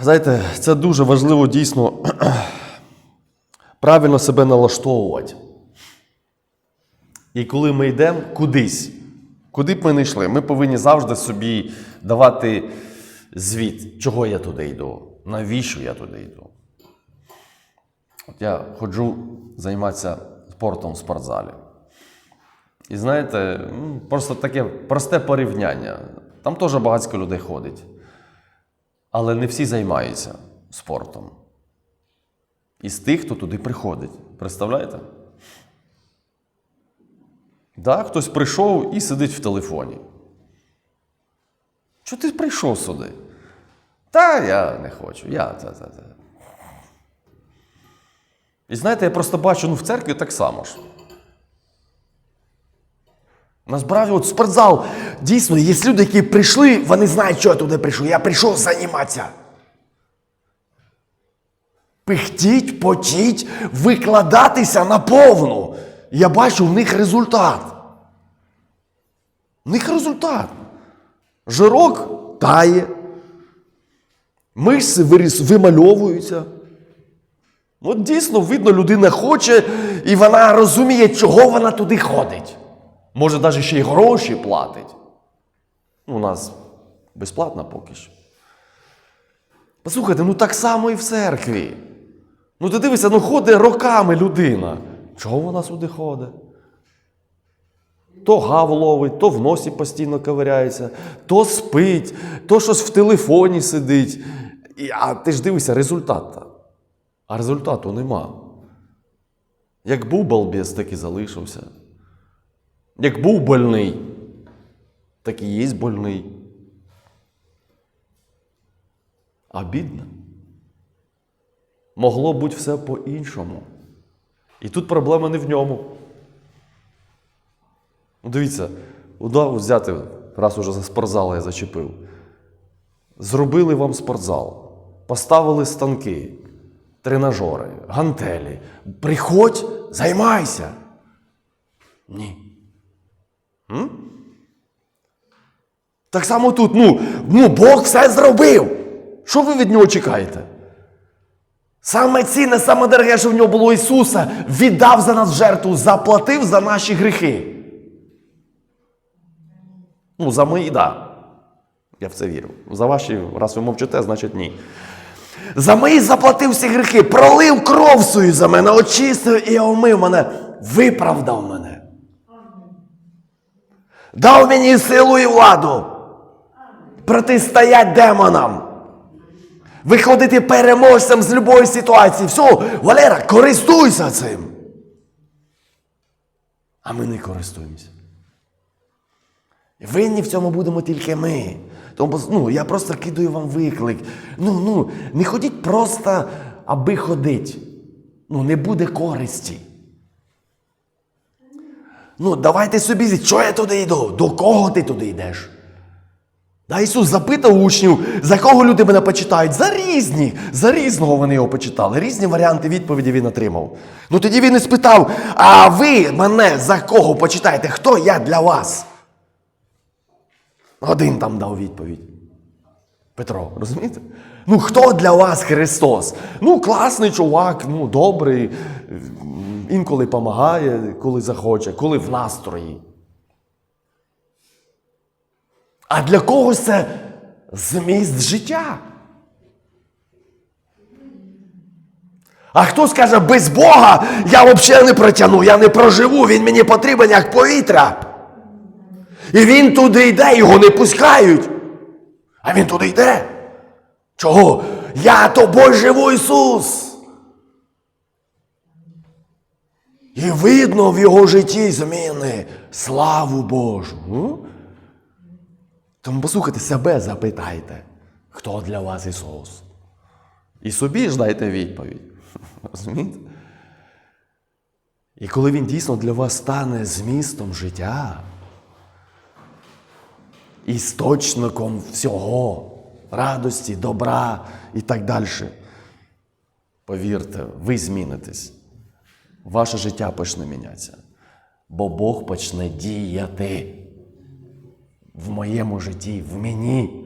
Знаєте, це дуже важливо дійсно правильно себе налаштовувати. І коли ми йдемо кудись, куди б ми не йшли, ми повинні завжди собі давати звіт, чого я туди йду, навіщо я туди йду. От я ходжу займатися спортом в спортзалі. І знаєте, просто таке просте порівняння. Там теж багатько людей ходить. Але не всі займаються спортом. Із тих, хто туди приходить. Представляєте? Так, хтось прийшов і сидить в телефоні. Чого ти прийшов сюди? Та я не хочу. Я та, та, та. І знаєте, я просто бачу, ну в церкві так само ж. Насправді, от спортзал, дійсно, є люди, які прийшли, вони знають, що я туди прийшов. Я прийшов займатися. Пихтіть, потіть, викладатися наповну. Я бачу в них результат. В них результат. Жирок тає. Мишці вимальовуються. От дійсно, видно, людина хоче, і вона розуміє, чого вона туди ходить. Може, навіть ще й гроші платить. Ну, у нас безплатно поки що. Послухайте, ну так само і в церкві. Ну ти дивишся, ну ходить роками людина. Чого вона сюди ходить? То гав ловить, то в носі постійно ковиряється, то спить, то щось в телефоні сидить. А ти ж дивишся, результат. А результату нема. Як був балбес, так і залишився. Як був больний, так і є больний. А бідно. Могло бути все по-іншому. І тут проблема не в ньому. Ну, дивіться, удав взяти, раз уже за спортзал я зачепив. Зробили вам спортзал, поставили станки, тренажери, гантелі. Приходь, займайся. Ні. Так само тут, ну, ну, Бог все зробив. Що ви від нього чекаєте? Саме цінне, саме дороге, що в нього було Ісуса, віддав за нас жертву, заплатив за наші гріхи. Ну, за мої, да. Я в це вірю. За ваші, раз ви мовчите, значить ні. За мої заплатив всі гріхи, пролив кров свою за мене, очистив і омив мене, виправдав мене. Дав мені силу і владу протистоять демонам. Виходити переможцем з любої ситуації. Все, Валера, користуйся цим. А ми не користуємося. Винні в цьому будемо тільки ми. Тому ну, я просто кидаю вам виклик. Ну, ну, не ходіть просто, аби ходить. Ну, не буде користі. Ну, давайте собі, що я туди йду? До кого ти туди йдеш? Да, Ісус запитав учнів, за кого люди мене почитають? За різні. За різного вони його почитали. Різні варіанти відповіді він отримав. Ну тоді він і спитав: а ви мене за кого почитаєте? Хто я для вас? Один там дав відповідь. Петро, розумієте? Ну, хто для вас Христос? Ну, класний чувак, ну, добрий, інколи допомагає, коли захоче, коли в настрої. А для когось це зміст життя. А хто скаже, без Бога я взагалі не протягну, я не проживу, він мені потрібен як повітря. І він туди йде, його не пускають. А він туди йде. Чого? Я тобою живу, Ісус. І видно в його житті зміни. Славу Божу. Тому послухайте, себе запитайте, хто для вас Ісус? І собі ж дайте відповідь. Розумієте? І коли Він дійсно для вас стане змістом життя, істочником всього, радості, добра і так далі, повірте, ви змінитесь. Ваше життя почне мінятися, бо Бог почне діяти в моєму житті, в мені.